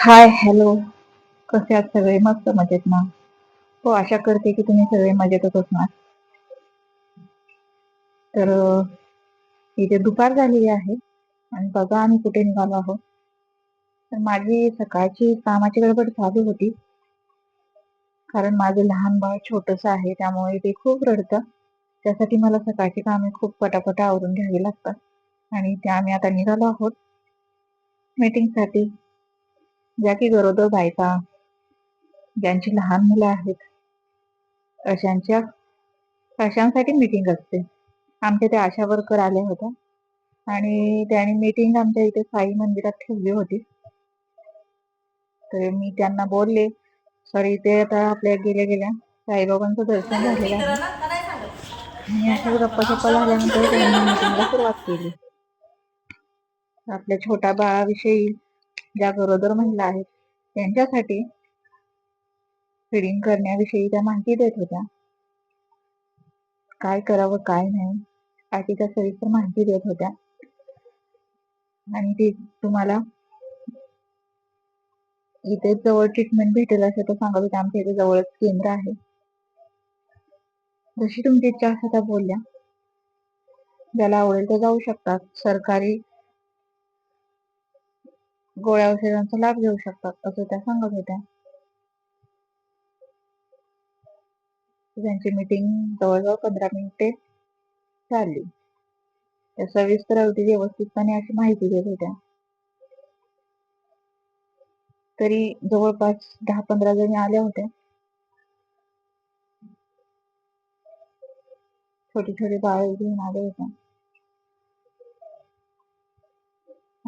Hi hello कसे आहात सगळे? मस्त मजेत ना? हो आशा करते की तुम्ही सगळे मजेतच असणार. तर इथे दुपार झालेली आहे आणि बघा आम्ही कुठे निघालो आहोत. तर माझी सकाळची कामाची गडबड चालू होती. कारण माझं लहान बाळ छोटस आहे त्यामुळे ते खूप रडतं. त्यासाठी मला सकाळची कामे खूप पटापट आवरून घ्यावी लागतात. आणि त्या आम्ही आता निघालो आहोत. मीटिंगसाठी ज्या की गरोदर बायका ज्यांची लहान मुलं आहेत अशांच्या अशांसाठी मीटिंग असते. आमच्या त्या आशा वर्कर आल्या होत्या. आणि त्यांनी मीटिंग आमच्या इथे साई मंदिरात ठेवली होती. तर मी त्यांना बोलले सॉरी ते आता आपल्या गेल्या गेल्या. साईबाबांचं दर्शन झालेलं आहे. आणि अशा गप्पा शप्पा झाल्यानंतर त्यांनी मीटिंगला सुरुवात केली. आपल्या छोट्या बाळाविषयी ज्या गरोदर महिला आहेत त्यांच्यासाठी फिडिंग करण्याविषयी त्या माहिती देत होत्या. काय करावं काय नाही बाकीच्या सविस्तर माहिती देत होत्या. आणि ती तुम्हाला इथे जवळ ट्रीटमेंट भेटेल असं तर सांगा होत्या आमच्या इथे जवळच केंद्र आहे. जशी तुमची इच्छा असं त्या बोलल्या. ज्याला आवडेल ते जाऊ शकतात. सरकारी गोळ्या औषधांचा लाभ घेऊ शकतात असं त्या सांगत होत्या. त्यांची मीटिंग जवळजवळ पंधरा मिनिटे चालली त्या सविस्तर अगदी व्यवस्थितपणे अशी माहिती देत होत्या. तरी जवळपास दहा पंधरा जणी आल्या होत्या. छोटी छोटी बाळ घेऊन आले होते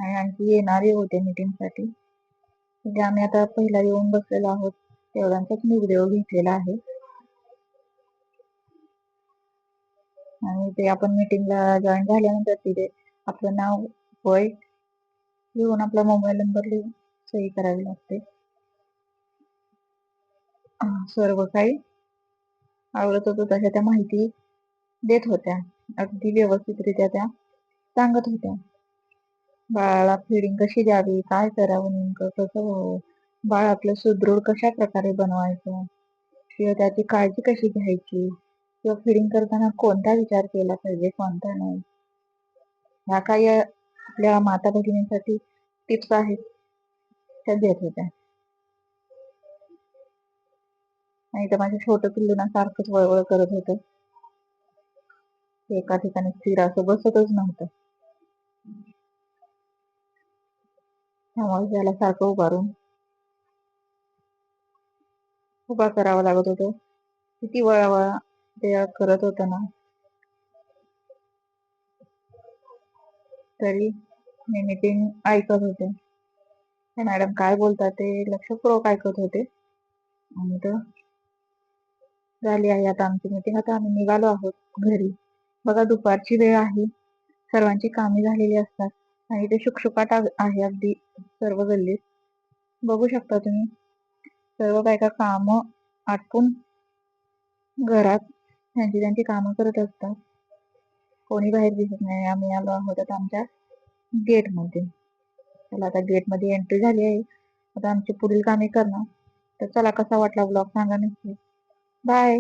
आणि आणखी येणारे होते मीटिंगसाठी म्हणजे आम्ही आता पहिला येऊन बसलेलो आहोत. तेवढ्यांचाच मी व्हिडिओ घेतलेला आहे. आणि ते आपण मीटिंगला जॉईन झाल्यानंतर तिथे आपलं नाव वय लिहून आपला मोबाईल नंबर लिहून सही करावी लागते. सर्व काही आवडत होतं तशा त्या माहिती देत होत्या. अगदी व्यवस्थितरित्या त्या सांगत होत्या. बाळाला फिडिंग कशी द्यावी? काय करावं नेमकं? कसं व्हावं? बाळ आपलं सुदृढ कशा प्रकारे बनवायचं? किंवा त्याची काळजी कशी घ्यायची? किंवा फिडिंग करताना कोणता विचार केला पाहिजे कोणता नाही? ह्या काही आपल्या माता भगिनींसाठी टिप्स आहेत. त्या देत होत्या. नाही तर माझ्या छोटं पिल्लू ना सारखंच वळवळ करत होतं. एका ठिकाणी स्थिर असं बसतच नव्हतं. त्यामुळे त्याला सारखं उभारून उभा करावा लागत होतं. किती वळावळा ते करत होतं ना. तरी मी मीटिंग ऐकत होते. ते मॅडम काय बोलतात ते लक्षपूर्वक ऐकत होते. आणि तर झाली आहे आता आमची मीटिंग आता आम्ही निघालो आहोत घरी. बघा दुपारची वेळ आहे. सर्वांची कामे झालेली असतात. आणि ते शुकशुकाट आहे अगदी सर्व गल्लीत. बघू शकता तुम्ही सर्व बायका काम आटपून घरात त्यांची त्यांची कामं करत असतात. कोणी बाहेर दिसत नाही आम्ही आलो आहोत आता आमच्या गेटमध्ये चला आता गेटमध्ये एंट्री झाली आहे. आता आमची पुढील कामे करणार. तर चला कसा वाटला ब्लॉग सांगा नक्की. बाय